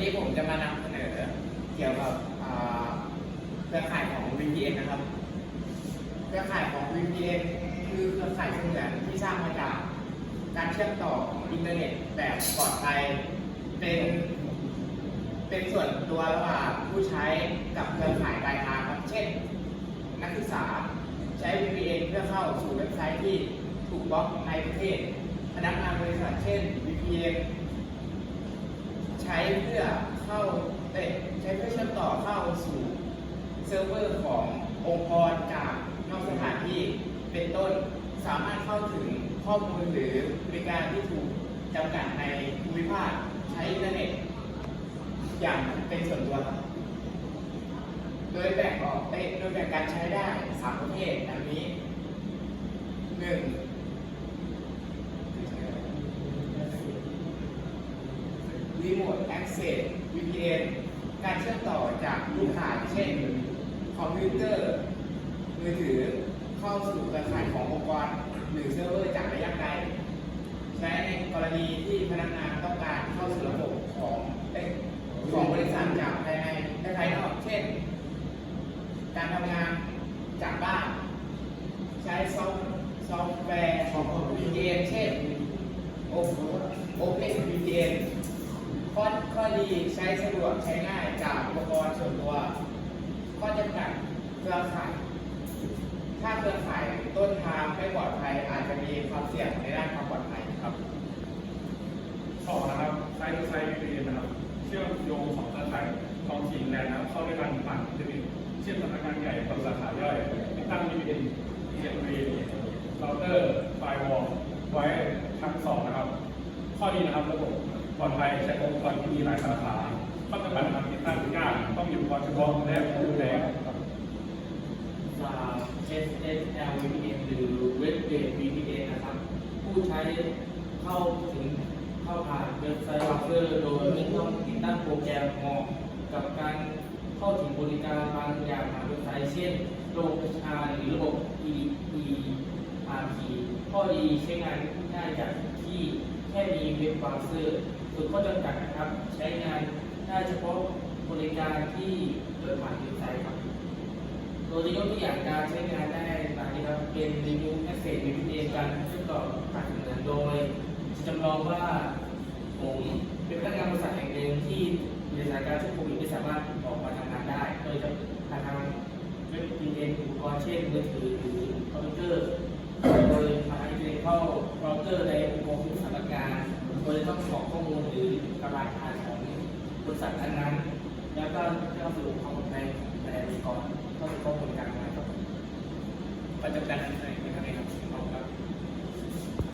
นี้ผมจะมานำเสนอเกี่ยวกับเครือข่ายของ VPN นะครับ เครือข่ายของ VPN คือเครือข่ายเสมือนที่สร้างมาจากการเชื่อมต่ออินเทอร์เน็ตแบบปลอดภัยเป็น เป็นส่วนตัวระหว่างผู้ใช้กับเครือข่ายปลายทางครับเช่น นักศึกษาใช้ VPN เพื่อเข้าสู่เว็บไซต์ที่ถูกบล็อกในประเทศพนักงานบริษัทเช่น VPN ช้เพื่อเข้าเอ้ยใช้เพื่อเชื่อมต่อเข้าสู่เซิร์ฟเวอร์ขององค์กรจากนอกสถานที่เป็นต้นสามารถเข้าถึงข้อมูลหรือบริการที่ถูกจำกัดในภูมิภาคใช้อินเทอร์เน็ต อย่างเป็นส่วนตัวครับโดยแบ่งออกเอ้ยโดยแบ่งการใช้ได้สามประเภทดังนี้หนึ่ง Remote Access VPN การเชื่อมต่อจากลูกค้าเช่น คอมพิวเตอร์ มือถือเข้าสู่เครือข่ายขององค์กรหรือเซิร์ฟเวอร์จากระยะไกลใช้ในกรณีที่พนักงานต้องการเข้าสู่ระบบของของบริษัทจากภายในและภายนอก เช่น การทำงานจากบ้าน ใช้ซอฟต์ซอฟต์แวร์ของ VPN เช่น Open VPN ข้อข้อดีใช้สะดวกใช้ง่ายจากอุปกรณ์ส่วนตัว ข้อจำกัดเครือข่ายถ้าเครือข่ายต้นทางไม่ปลอดภัยอาจจะมีความเสี่ยงในด้านความปลอดภัยครับสองนะครับไซต์ทูไซต์ VPN นะครับ เชื่อมโยงสองเครือข่ายท้องถิ่นแลนด์นะครับเข้าด้วยกันผ่านอินเทอร์เน็ตเช่นสำนักงานใหญ่กับสาขาย่อยติดตั้ง VPN เกตเวย์เราเตอร์ไฟวอลไว้ทั้งสองนะครับ ข้อดีนะครับระบบ ปลอดภัยใช้องค์กรที่มีหลายสาขาข้อจำกัดการติดตั้งยากต้องอยู่พอเฉพาะและดูแล SSL VPN หรือ Web Based VPN นะครับ ผู้ใช้เข้าถึงเข้าผ่านเว็บไซต์เบราว์เซอร์โดยไม่ต้องติดตั้งโปรแกรมเหมาะกับการเข้าถึงบริการบางอย่างผ่านเว็บไซต์เช่นระบบ HR หรือระบบ ERP ข้อดีใช้งานง่ายจากที่ แค่มีเว็บเบราว์เซอร์ส่วนข้อจำกัดนะครับ ใช้งานได้เฉพาะบริการที่เกิดผ่านเว็บไซต์ครับ โดยที่ยกตัวอย่างการใช้งานได้ตามนี้ครับ เป็น Review Access VPN การเชื่อมต่อผ่านเหมือนโดยจำลองว่าผมเป็นพนักงานบริษัทแห่งหนึ่งที่ ข้อมูลหรือตารางการของบริษัทนั้นๆแล้วก็เข้าสู่ข้อมูลในในองค์กรเข้าสู่ข้อมูลการงานครับประจำการนั้น